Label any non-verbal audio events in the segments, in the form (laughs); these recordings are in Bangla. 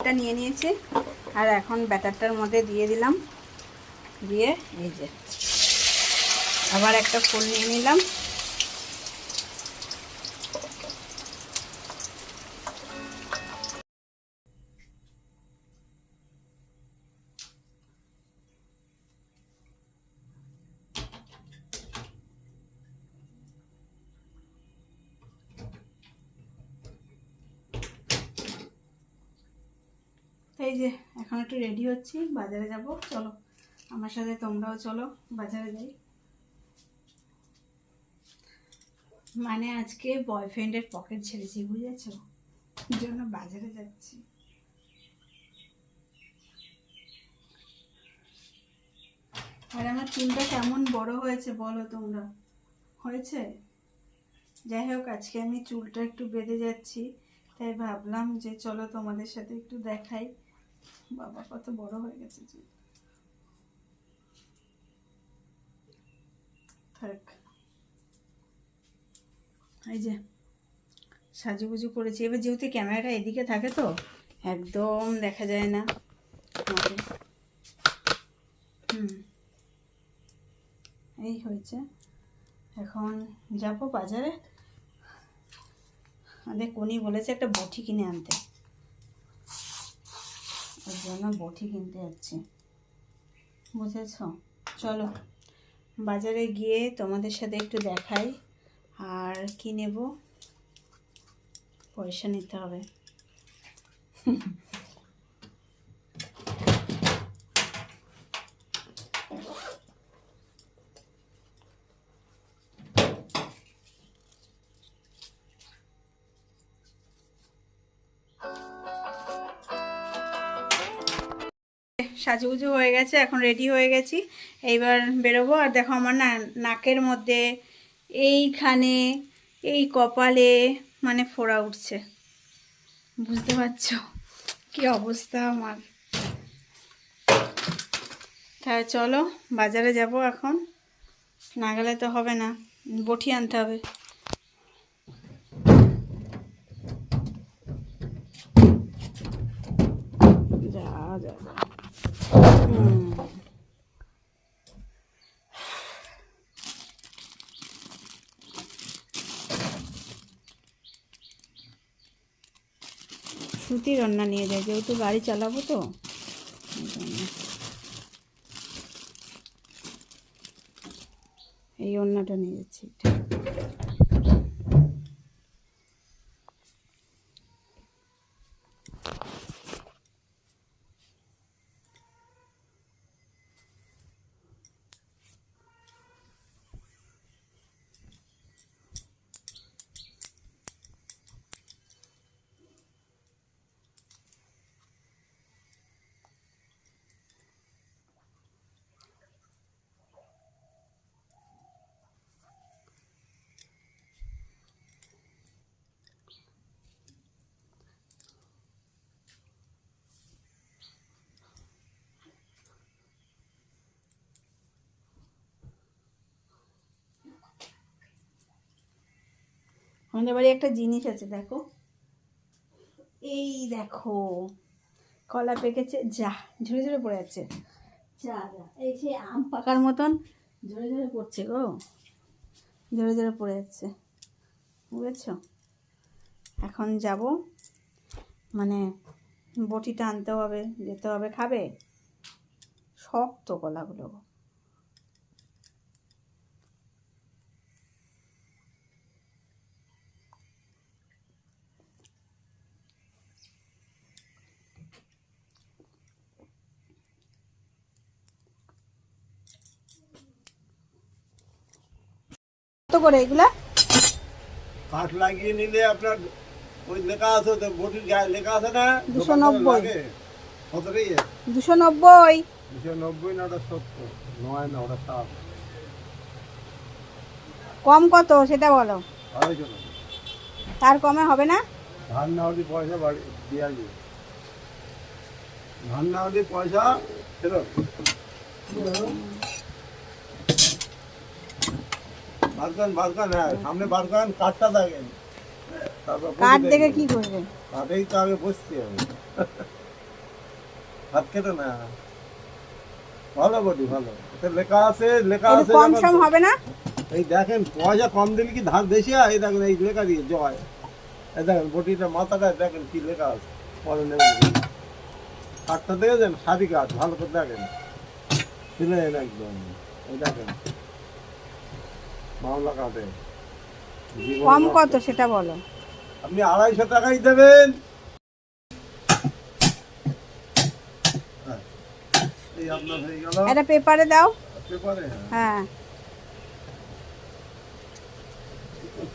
এটা নিয়ে নিয়েছি। আর এখন ব্যাটারটার মধ্যে দিয়ে দিলাম। দিয়ে এই যে। আবার একটা ফুল নিয়ে নিলাম। তো এই যে, এখন একটু রেডি হচ্ছি, বাজারে যাব। চলো, আমার সাথে তোমরাও চলো, বাজারে যাই। মানে আজকে বয়ফ্রেন্ডের পকেট ছেড়েছি, বুঝেছ? জন্য বাজারে যাচ্ছি। আর আমার চুলটা কেমন বড় হয়েছে বলো তোমরা? হয়েছে? যাই হোক, আজকে আমি চুলটা একটু বেঁধে যাচ্ছি, তাই ভাবলাম যে চলো তোমাদের সাথে একটু দেখাই। বাবা, কত বড় হয়ে গেছে চুল এই যে, সাজুগুজু করেছি। এবার যেহেতু ক্যামেরাটা এদিকে থাকে তো, একদম দেখা যায় না। হুম। এই হয়েছে। এখন যাব বাজারে। আমাদের কোনি বলেছে একটা বটি কিনে আনতে। ওর জন্য বটি কিনতে যাচ্ছি। বুঝেছ? চলো। বাজারে গিয়ে তোমাদের সাথে একটু দেখাই, আর কি নেব? পয়সা নিতে হবে। সাজুগুজু হয়ে গেছে, এখন রেডি হয়ে গেছি। এইবার বেরোবো, আর দেখো আমার না নাকের মধ্যে এইখানে, এই কপালে মানে ফোড়া উঠছে। বুঝতে পারছ? কি অবস্থা আমার। তাহলে চলো, বাজারে যাব এখন। না গেলে তো হবে না, বটি আনতে হবে। যা যা। সুতির রান্না নিয়ে যায় যেহেতু গাড়ি চালাবো তো। এই অন্যটা নিয়ে যাচ্ছি আমাদের বাড়ি একটা জিনিস আছে, দেখো। এই দেখো, কলা পেকেছে, যা, ঝরে ঝরে পড়ে যাচ্ছে। যা যা, এই সেই আম পাকার মতন, ঝরে ঝরে পড়ছে গো। ঝরে ঝরে পড়ে যাচ্ছে, বুঝেছ? এখন যাব মানে বটিটা আনতে হবে, যেতে হবে, খাবে? শক্ত কলাগুলো। করে এগুলা? কাঠ লাগিয়ে নিলে আপনার ওই লেখা আছে তো বটির গায়ে লেখা আছে না? দুশো নব্বই। কত রে দুশো নব্বই। দুশো নব্বই না ওটা সত্তর? নয় না ওটা সাত। কম কত সেটা বলো। আড়াইশো তার কমে হবে না? ধান না হলে পয়সা বাড়ি দেওয়া যাবে ধান না হলে পয়সা ফেরত। বারকান বারকান হ্যাঁ সামনে বারকান কাঠটা দেখেন। তারপর কাঠ বটি দেখে কি করবে? কাঠেই তো আগে বসতে হবে হাত কেটে না? ভালো বডি ভালো। এতে লেখা আছে লেখা আছে কম সম হবে না? এই দেখেন পয়সা কম দিলে কি ধার বেশি হয়? এই দেখেন এই লেখা দিয়ে জয়। এই দেখেন বটিটা মাথাটা দেখেন কি লেখা আছে। পরে নেবেন। কাঠটা দেখেছেন? সাদি কাঠ ভালো করে দেখেন। দিলেন একদম। এই দেখেন। মামলা কাটে কম কত সেটা বলো। আপনি আড়াইশো টাকাই দেবেন। হ্যাঁ। হয়ে একটা পেপারে দাও। পেপারে? হ্যাঁ।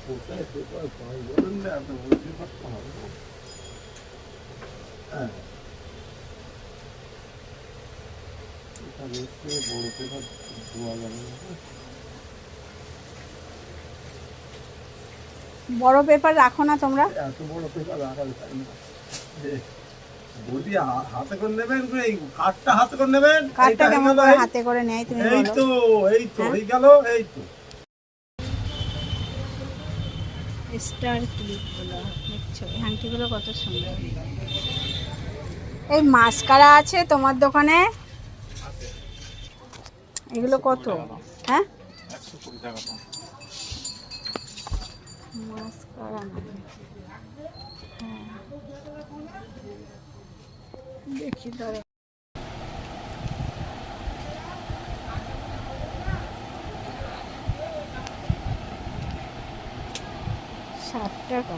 কোথায় পেপার পাই? বলেন না আপনি ওই পেপারটা হবে না। হ্যাঁ এটা হচ্ছে বড় পেপার দেওয়া যাবে না বড় পেপার রাখো না তোমরা। এত বড় পেপার রাখা যায় না। হাতে করে নেবেন এই কাঠটা হাতে করে নেবেন? কাঠটা কেমন করে হাতে করে নেয় তুমি এই তো এই তো হ্যাঁ? হয়ে গেল এই তো। স্টার ক্লিপগুলো দেখছ? এই আংটিগুলো কত সুন্দর। এই মাস্কারা আছে তোমার দোকানে। এগুলো কত? হ্যাঁ? হ্যাঁ। দেখি ষাট টাকা।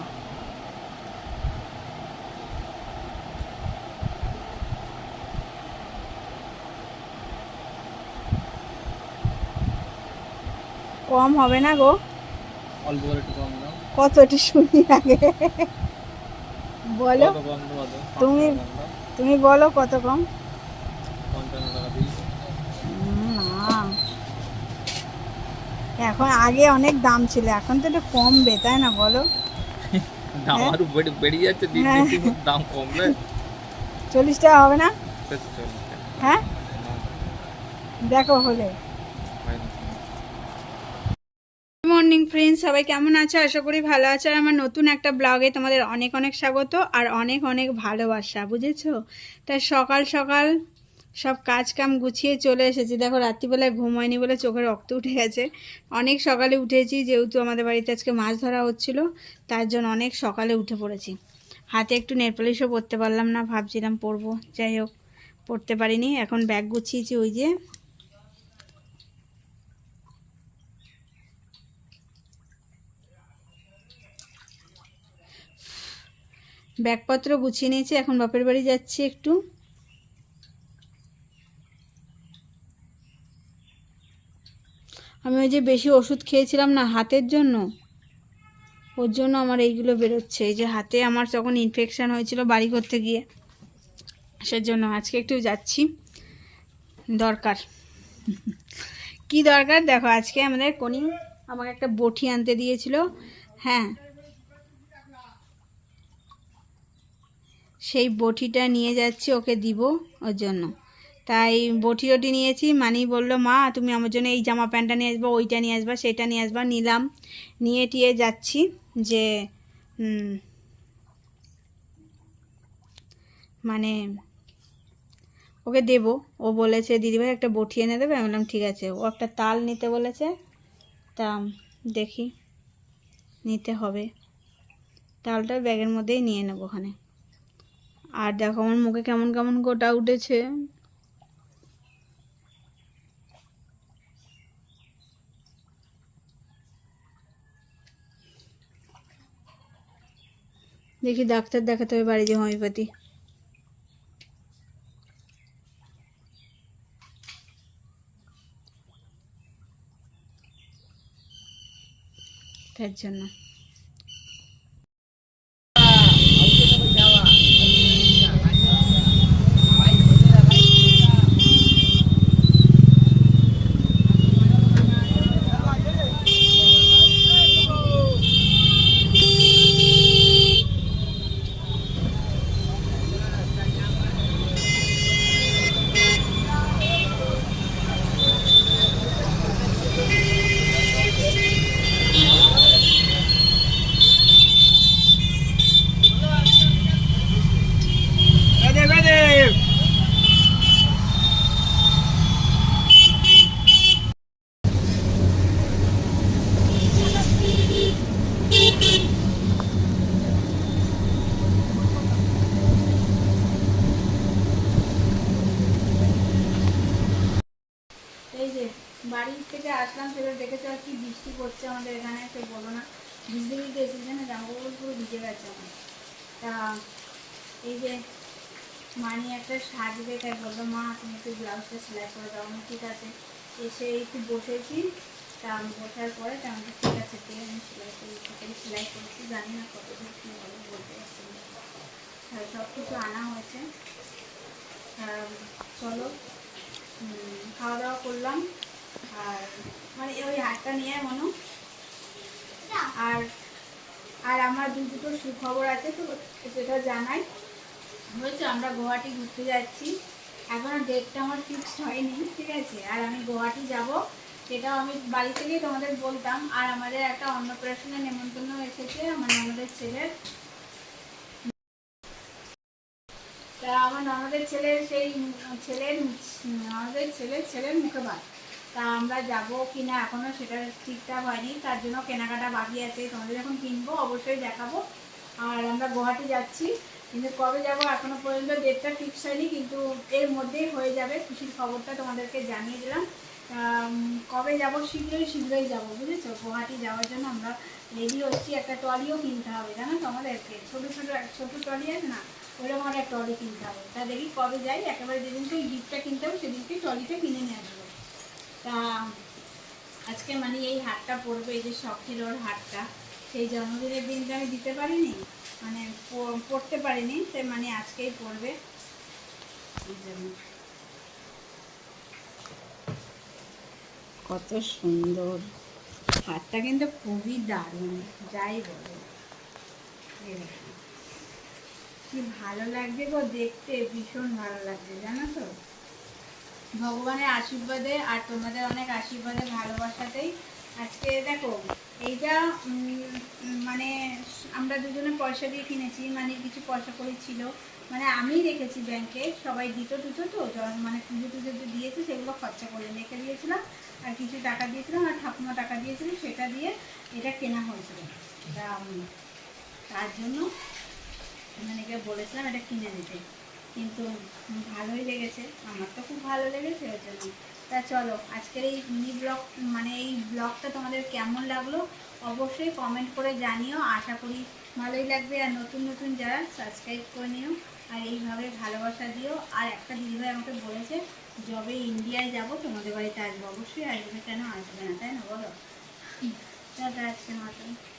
কম হবে না গো? অল্প করে একটু কম দাও কত একটু শুনি আগে বলো? তুমি তুমি বলো কত কম? এখন আগে অনেক দাম ছিল এখন তো একটু কমবে তাই না বলো? (laughs) দাম হ্যাঁ? আরও বেড়ে বেড়ে যাচ্ছে দিন। দিন দিন দাম কমবে। চল্লিশ টাকা হবে না? হ্যাঁ? দেখো হলে। মর্নিং ফ্রেন্ডস, সবাই কেমন আছো? আশা করি ভালো আছো। আর আমার নতুন একটা ব্লগে তোমাদের অনেক অনেক স্বাগত আর অনেক অনেক ভালোবাসা, বুঝেছ? তাই সকাল সকাল সব কাজ কাম গুছিয়ে চলে এসেছি। দেখো, রাত্রিবেলায় ঘুম হয়নি বলে চোখে রক্ত উঠে গেছে। অনেক সকালে উঠেছি, যেহেতু আমাদের বাড়িতে আজকে মাছ ধরা হচ্ছিল, তার জন্য অনেক সকালে উঠে পড়েছি। হাতে একটু নেলপলিশও পরতে পারলাম না, ভাবছিলাম পরবো। যাই হোক, পরতে পারিনি। এখন ব্যাগ গুছিয়েছি ওই যে। ব্যাগপত্র গুছিয়ে নিয়েছি, এখন বাপের বাড়ি যাচ্ছি একটু। আমি ওই যে বেশি ওষুধ খেয়েছিলাম না, হাতের জন্য। ওর জন্য আমার এইগুলো বেরোচ্ছে, এই যে হাতে আমার যখন ইনফেকশান হয়েছিল বাড়ি করতে গিয়ে। সেজন্য আজকে একটু যাচ্ছি। দরকার। কি দরকার? দেখো, আজকে আমাদের কোনি আমাকে একটা বটি আনতে দিয়েছিল। হ্যাঁ সেই বটিটা নিয়ে যাচ্ছি, ওকে দিব ওর জন্য। তাই বটি টটি নিয়েছি, মানি বলল, মা, তুমি আমার জন্য এই জামা প্যান্টটা নিয়ে আসবা, ওইটা নিয়ে আসবা, সেটা নিয়ে আসবা। নিলাম, নিয়ে টিয়ে যাচ্ছি যে মানে ওকে দেবো। ও বলেছে দিদিভাই একটা বটি এনে দেবে? আমি বললাম, ঠিক আছে। ও একটা তাল নিতে বলেছে, তা দেখি, নিতে হবে। তালটা ব্যাগের মধ্যেই নিয়ে নেব ওখানে। আর দেখো আমার মুখে কেমন কেমন গোটা উঠেছে। দেখি ডাক্তার দেখাতে হবে বাড়ি যে হোমিওপ্যাথি তার জন্য। বাড়ি থেকে আসলাম সেটা দেখেছ আর কি বৃষ্টি পড়ছে আমাদের এখানে সে বলো না। ভিজতে ভিজতে এসেছি না জামা কাপড় পুরো ভিজে গেছে আমার তা এই যে মানি একটা সাজবে, তাই বলল মা, তুমি একটু ব্লাউজটা সেলাই করে দাও আমি ঠিক আছে। এসে একটু বসেছি, তা আমি বসার পরে, তা আমাকে ঠিক আছে, দিয়ে আমি সেলাই করি তাড়াতাড়ি সেলাই করেছি, জানি না কত দূর কী হবে, বলতে পারছি সব কিছু আনা হয়েছে। চলো খাওয়া দাওয়া করলাম। মানে ওই হাটটা নিয়ে মনো। আর আর আমার দু দুটো সুখবর আছে তো সেটা জানাই। আমরা গুয়াহাটি ঘুরতে যাচ্ছি। এখনও ডেটটা আমার ফিক্সড হয়নি ঠিক আছে? আর আমি গুয়াহাটি যাব সেটাও আমি বাড়ি থেকেই তোমাদের বলতাম। আর আমাদের একটা অন্নপ্রাশনের নেমন্তন্ন এসেছে মানে আমাদের ছেলের। তা আমার ননদের ছেলের সেই ছেলের উম ননদের ছেলের ছেলের মুখে ভাত তা আমরা যাব কি না এখনও সেটা ঠিকঠাক হয়নি। তার জন্য কেনাকাটা বাকি আছে। তোমাদের যখন কিনবো, অবশ্যই দেখাবো। আর আমরা গুয়াহাটি যাচ্ছি। কিন্তু কবে যাব এখনও পর্যন্ত ডেটটা ফিক্স হয়নি, কিন্তু এর মধ্যেই হয়ে যাবে। খুশির খবরটা তোমাদেরকে জানিয়ে দিলাম। কবে যাব? শীঘ্রই শীঘ্রই যাব, বুঝেছ? গুয়াহাটি যাওয়ার জন্য আমরা রেডি হচ্ছি। একটা ট্রলিও কিনতে হবে, জানো তো আমাদেরকে ছোটো ছোটো ছোটো ট্রলি আছে না? ওইরকম একটা ট্রলি কিনতে হবে। তা দেখি কবে যাই। একেবারে যেদিনকে গিফটটা কিনতে হবে সেদিনকে ট্রলিটা কিনে নিয়ে আসব। তা আজকে মানে এই হাটটা পড়বে এই যে শখের ওর হাটটা সেই জন্মদিনের দিনটা আমি দিতে পারিনি মানে পড়তে পারিনি সে মানে আজকেই পড়বে। কত সুন্দর। হাটটা কিন্তু খুবই দারুণ, যাই বলো। কি ভালো লাগছে গো দেখতে, ভীষণ ভালো লাগছে, জানো তো? ভগবানের আশীর্বাদে আর তোমাদের অনেক আশীর্বাদে, ভালোবাসাতেই। আজকে দেখো, এইটা মানে আমরা দুজনে পয়সা দিয়ে কিনেছি মানে কিছু পয়সা করি ছিল। মানে আমি রেখেছি ব্যাংকে, সবাই দিত দিত তো মানে পুজো টুজো যে দিয়েছে সেগুলো খরচা করে রেখে দিয়েছিলাম, আর কিছু টাকা দিয়েছিলাম, আর ঠাকুমা টাকা দিয়েছিল, সেটা দিয়ে এটা কেনা হয়েছিল। তার জন্য মানে বলেছিলাম এটা কিনে দিতে। কিন্তু ভালোই লেগেছে। আমার তো খুব ভালো লেগেছে ওর জন্য। তা চলো, আজকের এই মিনি ব্লগ মানে এই ব্লগটা তোমাদের কেমন লাগল অবশ্যই কমেন্ট করে জানিও। আশা করি ভালোই লাগবে। আর নতুন নতুন যারা সাবস্ক্রাইব করে নিও আর এইভাবে ভালোবাসা দিও। আর একটা দিদিভাই আমাকে বলেছে, যবে ইন্ডিয়ায় যাব, তোমাদের বাড়িতে আসব। অবশ্যই আসবে। কেন আসবে না? তাই না বলো? টাটা আজকের মতন।